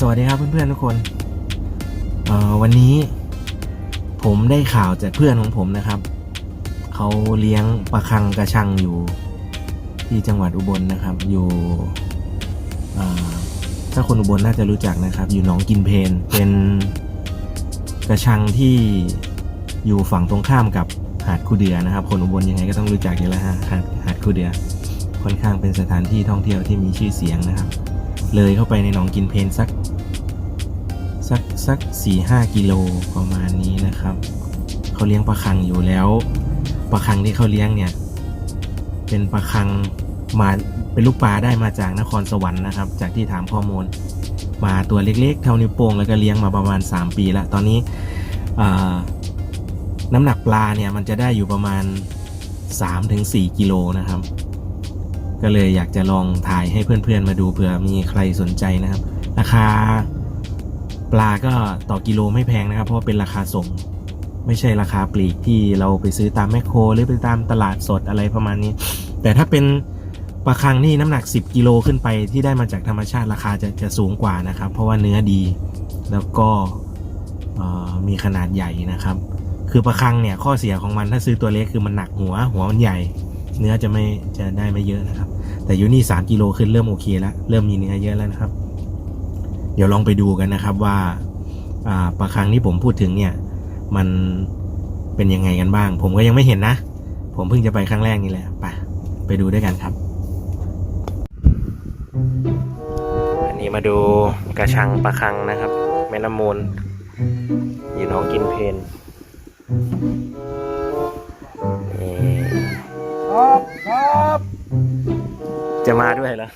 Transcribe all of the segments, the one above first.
สวัสดีครับเพื่อนๆทุกคนวันนี้ผมได้ข่าวจากเพื่อนของผมนะครับ เขาเลี้ยงปลาคังกระชังอยู่ที่จังหวัดอุบลนะครับ อยู่ถ้าคนอุบลน่าจะรู้จักนะครับ อยู่หนองกินเพนเป็นกระชังที่อยู่ฝั่งตรงข้ามกับหาดคูเดือนะครับ คนอุบลยังไงก็ต้องรู้จักอยู่แล้วฮะหาดหาดคูเดือค่อนข้างเป็นสถานที่ท่องเที่ยวที่มีชื่อเสียงนะครับ เลยเข้าไปในหนองกินเพนสัก สักสักสี่ห้ากิโลประมาณนี้นะครับเขาเลี้ยงปลาคังอยู่แล้วปลาคังที่เขาเลี้ยงเนี่ย เป็นปลาคังมาเป็นลูกปลาได้มาจากนครสวรรค์นะครับ จากที่ถามข้อมูล มาตัวเล็กๆ เท่านิ้วโป้งแล้วก็เลี้ยงมาประมาณ 3 ปีแล้ว ตอนนี้น้ำหนักปลาเนี่ยมันจะได้อยู่ประมาณ 3-4 กิโลนะครับ ก็เลยอยากจะลองถ่ายให้เพื่อนๆมาดูเผื่อมีใครสนใจนะครับ ราคา ปลาก็ต่อกิโลไม่แพงนะครับ เพราะว่าเป็นราคาส่ง ไม่ใช่ราคาปลีกที่เราไปซื้อตามแมคโคร หรือไปตามตลาดสดอะไรประมาณนี้ แต่ถ้าเป็นปลาคังนี่น้ำหนัก 10 กิโลขึ้นไปที่ได้มาจากธรรมชาติราคาจะจะสูงกว่านะครับ เพราะว่าเนื้อดีแล้วก็มีขนาดใหญ่นะครับ คือปลาคังเนี่ยข้อเสียของมันถ้าซื้อตัวเล็กคือมันหนักหัว หัวมันใหญ่ เนื้อจะไม่จะได้ไม่เยอะนะครับ แต่อยู่นี่3กิโลขึ้นเริ่มโอเคแล้วเริ่มมีเนื้อเยอะแล้วนะครับ เดี๋ยวลองไปดูกันนะครับว่าปลาคังที่ผมพูดถึงเนี่ย มันเป็นยังไงกันบ้าง ผมก็ยังไม่เห็นนะ ผมเพิ่งจะไปครั้งแรกนี่แหละไปไปดูด้วยกันครับ อันนี้มาดูกระชังปลาคังนะครับ แม่น้ำมูลอยู่น้องกินเพนนี่ครับครับจะมาด้วยเหรอ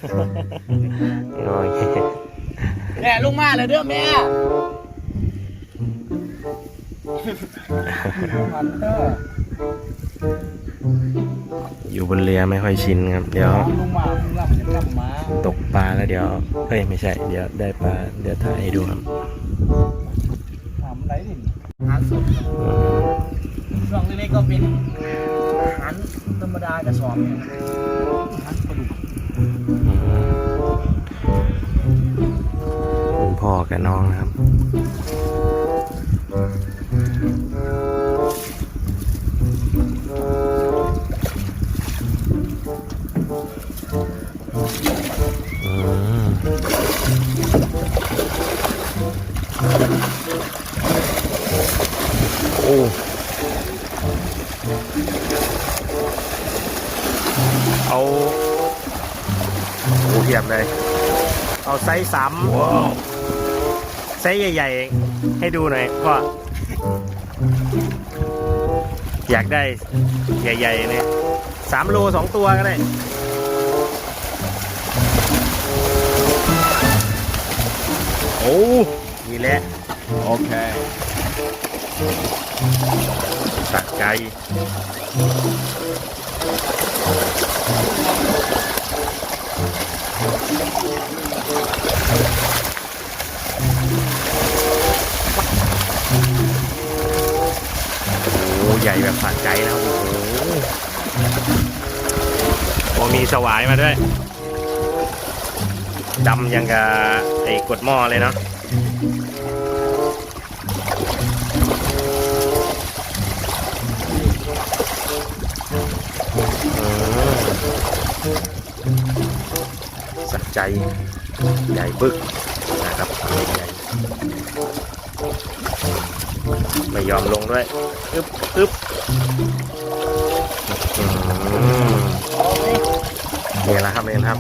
โอเค แม่ลงมาเลยเด้อแม่พันเตอร์อยู่บนเรือไม่ค่อยชินครับ เดี๋ยว ลงมาลำจะกลับมาตกปลาแล้วเดี๋ยวเฮ้ยไม่ใช่ เดี๋ยวได้ปลาเดี๋ยวถ่ายให้ดูครับทำไรดิอาหารสดอืมช่วงนี้ก็เป็นอาหารธรรมดากระสอบเนี่ย กับน้องนะครับอืมโอ้เอาโอ้เทียบเลย เอาไซส์สาม ไซส์ใหญ่ ๆ ให้ดูหน่อยพ่ออยากได้ใหญ่ๆเนี่ยสามโลสองตัวก็ได้โอ้นี่แหละ โอเคสักใจ ใหญ่แบบสะใจนะโอ้โหโอ้มีสวายมาด้วยดำยังกับไอ้กดหม้อเลยเนาะสักใจ ใหญ่บึกนะครับใหญ่ ไม่ยอมลงด้วยอึ๊บอึ๊บอืมนี่แหละครับนี่แหละครับ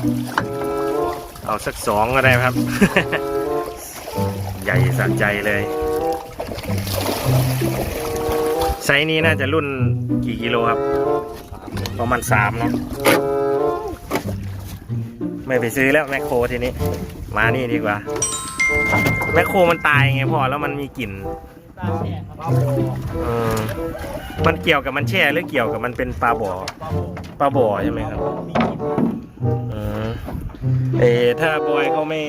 เอาสักสองก็ได้ครับ ใหญ่สะใจเลยไซส์นี้น่าจะรุ่นกี่กิโลครับ ประมาณสามเนาะไม่ไปซื้อแล้วแมคโครทีนี้ มานี่ดีกว่า แมคโครมันตายไงพ่อแล้วมันมีกลิ่นตาแช่ครับเออมันเกี่ยวกับมันแช่หรือเกี่ยวกับมันเป็นปลาบ่อปลาโบปลาบ่อใช่ไหมครับมีกินเออเออถ้าบอยเขาไม่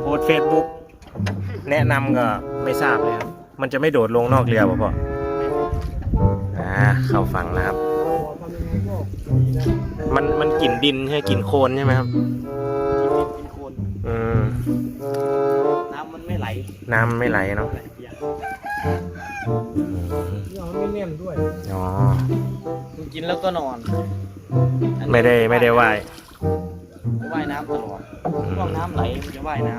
โพสเฟซบุ๊กแนะนำก็ไม่ทราบเลยครับ มันจะไม่โดดลงนอกเรือป่ะพ่ออ่าเข้าฝั่งแล้วครับ มันมันกลิ่นดินใช่กลิ่นโคลนใช่ไหมครับ นดินกินโคนอืมน้ำมันไม่ไหลน้ำไม่ไหลเนาะเปียกเราไม่เน่นด้วยอ๋อมันกินแล้วก็นอนไม่ได้ไม่ได้ว่ายว่ายน้ำตลอดช่วงน้ำไหลมันจะว่ายน้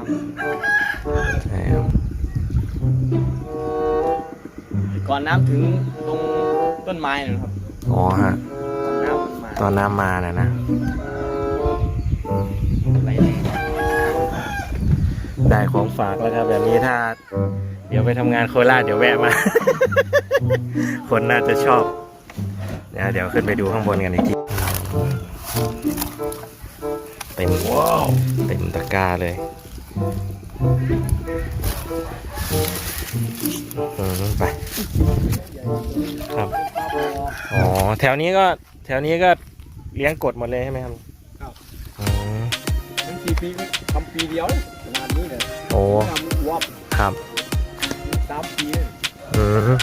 ใช่ครับำก่อนน้ำถึงตรงต้นไม้นะครับอ๋อฮะก่อนน้ำมันมาตอนน้ำมานะนะไได้ของฝากแล้วครับ แบบนี้ถ้า เดี๋ยวไปทำงานโคราชเดี๋ยวแวะมา คนน่าจะชอบเดี๋ยวเดี๋ยวขึ้นไปดูข้างบนกันอีกทีเต็มว้าวเต็มตะกร้าเลยอืมไปครับอ๋อแถวนี้ก็แถวนี้ก็เลี้ยงกดหมดเลยใช่ไหมครับครับอืมมันกี่ปีทำปีเดียวข นาดนี้เลยโอ้ ทำวับครับ สามปีเลยอืม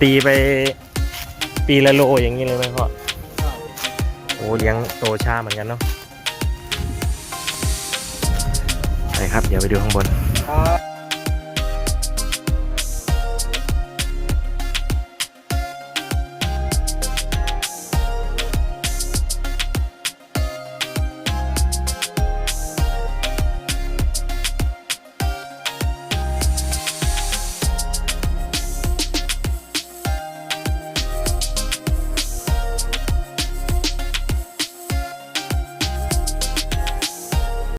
ตีไป ปีละโลอย่างนี้เลยไหมพ่อ โอ้เลี้ยงโตช้าเหมือนกันเนาะไปครับ เดี๋ยวไปดูข้างบน ครับ